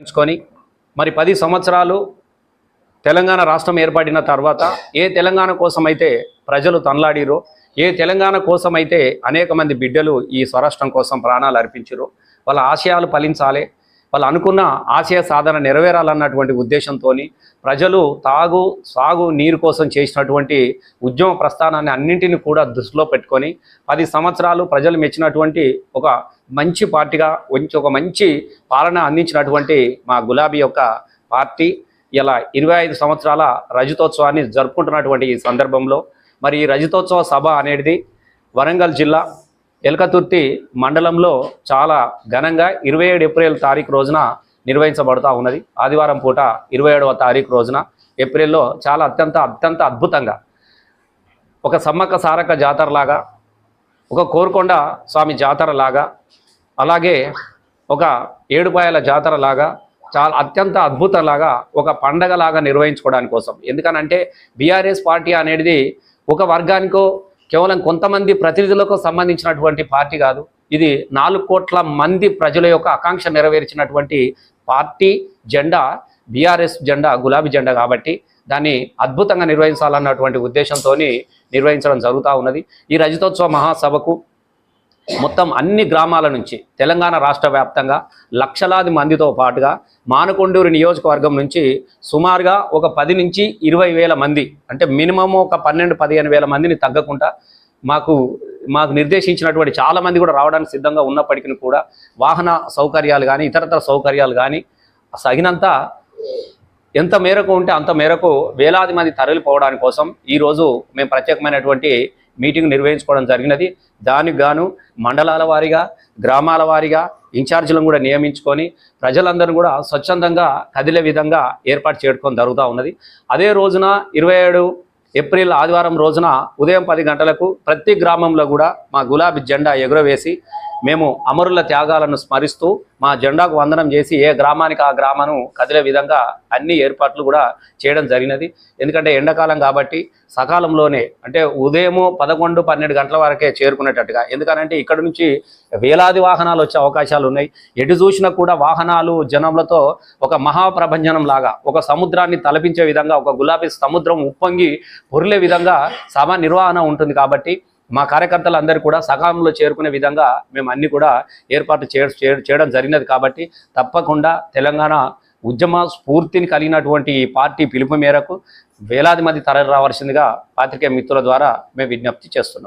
ఉంచుకొని మరి పది సంవత్సరాలు తెలంగాణ రాష్ట్రం ఏర్పడిన తర్వాత ఏ తెలంగాణ కోసమైతే ప్రజలు తనలాడిరో ఏ తెలంగాణ కోసమైతే అనేక మంది బిడ్డలు ఈ స్వరాష్ట్రం కోసం ప్రాణాలు అర్పించారో వాళ్ళ ఆశయాలు ఫలించాలి వాళ్ళు అనుకున్న ఆశయ సాధన నెరవేరాలన్నటువంటి ఉద్దేశంతో ప్రజలు తాగు సాగు నీరు కోసం చేసినటువంటి ఉద్యమ ప్రస్థానాన్ని అన్నింటినీ కూడా దృష్టిలో పెట్టుకొని పది సంవత్సరాలు ప్రజలు మెచ్చినటువంటి ఒక మంచి పార్టీగా ఉంచి ఒక మంచి పాలన అందించినటువంటి మా గులాబీ యొక్క పార్టీ. ఇలా ఇరవై ఐదు సంవత్సరాల రజతోత్సవాన్ని జరుపుకుంటున్నటువంటి ఈ సందర్భంలో మరి ఈ రజతోత్సవ సభ అనేది వరంగల్ జిల్లా ఎలకతుర్తి మండలంలో చాలా ఘనంగా ఇరవై ఏడు ఏప్రిల్ తారీఖు రోజున నిర్వహించబడుతూ ఉన్నది. ఆదివారం పూట ఇరవై ఏడవ తారీఖు రోజున ఏప్రిల్లో చాలా అత్యంత అత్యంత అద్భుతంగా ఒక సమ్మక్క సారక్క జాతరలాగా ఒక కోరుకొండ స్వామి జాతరలాగా అలాగే ఒక ఏడుపాయల జాతరలాగా చాలా అత్యంత అద్భుతంలాగా ఒక పండగలాగా నిర్వహించుకోవడానికి కోసం ఎందుకనంటే బీఆర్ఎస్ పార్టీ అనేది ఒక వర్గానికో కేవలం కొంతమంది ప్రతినిధులకు సంబంధించినటువంటి పార్టీ కాదు ఇది నాలుగు కోట్ల మంది ప్రజల యొక్క ఆకాంక్ష నెరవేర్చినటువంటి పార్టీ జెండా బీఆర్ఎస్ జెండా గులాబీ జెండా కాబట్టి దాన్ని అద్భుతంగా నిర్వహించాలన్నటువంటి ఉద్దేశంతో నిర్వహించడం జరుగుతూ ఉన్నది. ఈ రజతోత్సవ మహాసభకు మొత్తం అన్ని గ్రామాల నుంచి తెలంగాణ రాష్ట్ర వ్యాప్తంగా లక్షలాది మందితో పాటుగా మానకొండూరు నియోజకవర్గం నుంచి సుమారుగా ఒక పది నుంచి ఇరవై వేల మంది అంటే మినిమం ఒక పన్నెండు పదిహేను వేల మందిని తగ్గకుండా మాకు మాకు నిర్దేశించినటువంటి చాలా మంది కూడా రావడానికి సిద్ధంగా ఉన్నప్పటికీ కూడా వాహన సౌకర్యాలు కానీ ఇతరతర సౌకర్యాలు కానీ సగినంత ఎంత మేరకు ఉంటే అంత మేరకు వేలాది మంది తరలిపోవడానికి కోసం ఈరోజు మేము ప్రత్యేకమైనటువంటి మీటింగ్ నిర్వహించుకోవడం జరిగినది. దానికి గాను మండలాల వారీగా గ్రామాల వారీగా ఇన్ఛార్జీలను కూడా నియమించుకొని ప్రజలందరూ కూడా స్వచ్ఛందంగా కదిలే విధంగా ఏర్పాటు చేయడం జరుగుతూ ఉన్నది. అదే రోజున ఇరవై ఏడు ఏప్రిల్ ఆదివారం రోజున ఉదయం పది గంటలకు ప్రతి గ్రామంలో కూడా మా గులాబీ జెండా ఎగురవేసి మేము అమరుల త్యాగాలను స్మరిస్తూ మా జెండాకు వందనం చేసి ఏ గ్రామానికి ఆ గ్రామను కదిలే విధంగా అన్ని ఏర్పాట్లు కూడా చేయడం జరిగినది. ఎందుకంటే ఎండాకాలం కాబట్టి సకాలంలోనే అంటే ఉదయము పదకొండు పన్నెండు గంటల వరకే చేరుకునేటట్టుగా. ఎందుకనంటే ఇక్కడ నుంచి వేలాది వాహనాలు వచ్చే అవకాశాలు ఉన్నాయి. ఎటు చూసినా కూడా వాహనాలు జనములతో ఒక మహాప్రభంజనం లాగా ఒక సముద్రాన్ని తలపించే విధంగా ఒక గులాబీ సముద్రం ఉప్పొంగి పొరిలే విధంగా సభ నిర్వహణ ఉంటుంది కాబట్టి మా కార్యకర్తలందరూ కూడా సకాలంలో చేరుకునే విధంగా మేము అన్ని కూడా ఏర్పాటు చే- చేయడం జరిగినది కాబట్టి తప్పకుండా తెలంగాణ ఉద్యమ స్ఫూర్తిని కలిగినటువంటి ఈ పార్టీ పిలుపు మేరకు వేలాది మంది తరలి రావాల్సిందిగా పాత్రికేయ మిత్రుల ద్వారా మేము విజ్ఞప్తి చేస్తున్నాం.